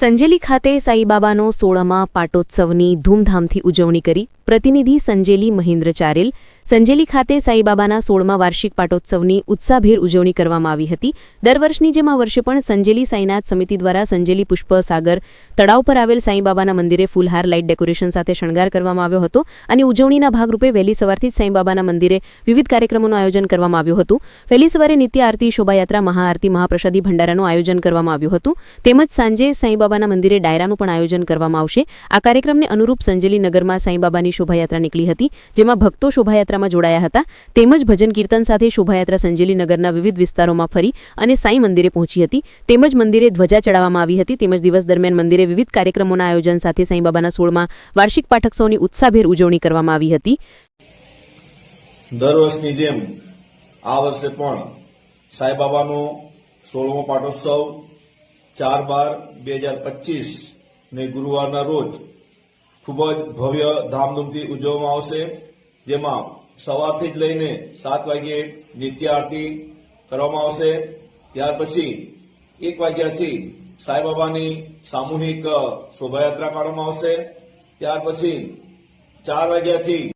સંજેલી ખાતે સાઈબાબાનો સોળમા પાટોત્સવની ધૂમધામથી ઉજવણી કરી પ્રતિનિધિ સંજેલી મહેન્દ્ર ચારેલ સંજેલી ખાતે સાઈબાબાના સોળમા વાર્ષિક પાટોત્સવની ઉત્સાહભેર ઉજવણી કરવામાં આવી હતી. દર વર્ષની જેમ આ વર્ષે પણ સંજેલી સાઈનાથ સમિતિ દ્વારા સંજેલી પુષ્પ સાગર તળાવ પર આવેલ સાઈબાબાના મંદિરે ફૂલહાર લાઇટ ડેકોરેશન સાથે શણગાર કરવામાં આવ્યો હતો અને ઉજવણીના ભાગરૂપે વહેલી સવારથી જ સાઈબાબાના મંદિરે વિવિધ કાર્યક્રમોનું આયોજન કરવામાં આવ્યું હતું. વહેલી સવારે નિત્ય આરતી, શોભાયાત્રા, મહાઆરતી, મહાપ્રસાદી ભંડારાનું આયોજન કરવામાં આવ્યું હતું. તેમજ સાંજે સાંઈબાબાના મંદિરે ડાયરાનું પણ આયોજન કરવામાં આવશે. આ કાર્યક્રમને અનુરૂપ સંજેલી નગરમાં સાંઈબાબાની શોભાયાત્રા નીકળી હતી, જેમાં ભક્તો શોભાયાત્રામાં જોડાયા હતા. તેમજ ભજન કીર્તન સાથે શોભાયાત્રા સંજેલી નગરના વિવિધ વિસ્તારોમાં ફરી અને સાંઈ મંદિરે પહોંચી હતી. તેમજ મંદિરે ધ્વજા ચડાવવામાં આવી હતી. તેમજ દિવસ દરમિયાન મંદિરે વિવિધ કાર્યક્રમોના આયોજન સાથે સાંઈબાબાના સોળમાં વાર્ષિક પાઠકસોની ઉત્સાહભેર ઉજવણી કરવામાં આવી હતી. દર વર્ષની જેમ આ વર્ષે પણ સાંઈબાબાનો સોળમો પાઠોત્સવ ચાર બાર બે હજાર પચીસ ને ગુરુવારના રોજ ખૂબ જ ભવ્ય ધામધૂમથી ઉજવવામાં આવશે. જેમાં સવારથી જ લઈને સાત વાગ્યે નિત્ય આરતી કરવામાં આવશે. ત્યાર પછી એક વાગ્યાથી સાંઈબાબાની સામૂહિક શોભાયાત્રા કાઢવામાં આવશે. ત્યાર પછી ચાર વાગ્યાથી